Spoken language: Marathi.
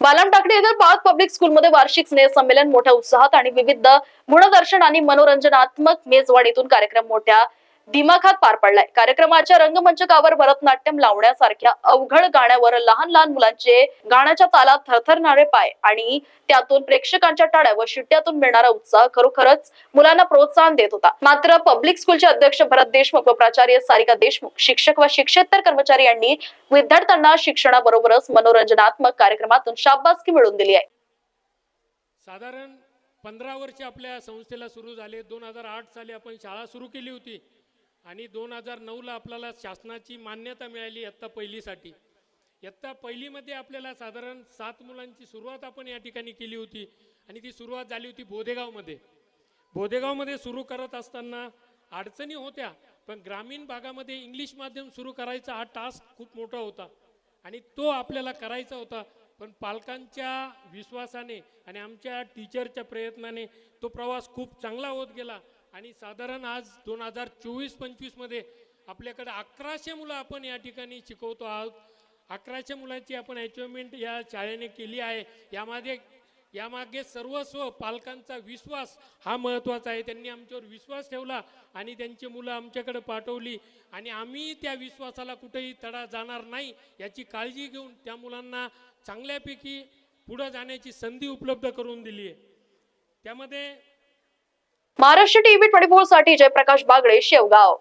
बालम टाकडी येथील पाच पब्लिक स्कूलमध्ये वार्षिक स्नेह संमेलन मोठ्या उत्साहात आणि विविध गुणदर्शन आणि मनोरंजनात्मक मेजवानीतून कार्यक्रम मोठ्या दिमाखात पार पडलाय. कार्यक्रमाच्या रंगमंचकावर भरतनाट्यम लावण्यासारख्या अवघड गाण्यावर लहान लहान मुलांचे गाण्याच्या तालात थरथरणारे पाय आणि त्यातून प्रेक्षकांच्या टाळ्या व शिट्ट्यातून मिळणारा उत्साह खरोखरच मुलांना प्रोत्साहन देत होता. मात्र पब्लिक स्कूलचे अध्यक्ष भरत देशमुख व प्राचार्य सारिका देशमुख शिक्षक व शिक्षेतर कर्मचारी यांनी विद्यार्थ्यांना शिक्षणाबरोबरच मनोरंजनात्मक कार्यक्रमातून शाबासकी मिळवून दिली आहे. साधारण पंधरा वर्ष आपल्या संस्थेला सुरू झाले. दोन हजार आठ साली आपण शाळा सुरू केली होती. आणि दोन हजार नऊला आपल्याला शासनाची मान्यता मिळाली इयत्ता पहिलीसाठी. इयत्ता पहिलीमध्ये आपल्याला साधारण सात मुलांची सुरुवात आपण या ठिकाणी केली होती आणि ती सुरुवात झाली होती बोदेगावमध्ये. बोदेगावमध्ये सुरू करत असताना अडचणी होत्या पण ग्रामीण भागामध्ये इंग्लिश माध्यम सुरू करायचा हा टास्क खूप मोठा होता आणि तो आपल्याला करायचा होता. पण पालकांच्या विश्वासाने आणि आमच्या टीचरच्या प्रयत्नाने तो प्रवास खूप चांगला होत गेला. आणि साधारण आज दोन हजार चोवीस पंचवीसमध्ये आपल्याकडे अकराशे मुलं आपण या ठिकाणी शिकवतो आहोत. अकराशे मुलांची आपण अचिव्हमेंट या शाळेने केली आहे. यामध्ये यामागे सर्वस्व पालकांचा विश्वास हा महत्त्वाचा आहे. त्यांनी आमच्यावर विश्वास ठेवला आणि त्यांची मुलं आमच्याकडे पाठवली आणि आम्ही त्या विश्वासाला कुठेही तडा जाणार नाही याची काळजी घेऊन त्या मुलांना चांगल्यापैकी पुढं जाण्याची संधी उपलब्ध करून दिली आहे. त्यामध्ये महाराष्ट्र टीव्ही ट्वेंटी फोरसाठी जयप्रकाश बागडे शेवगाव.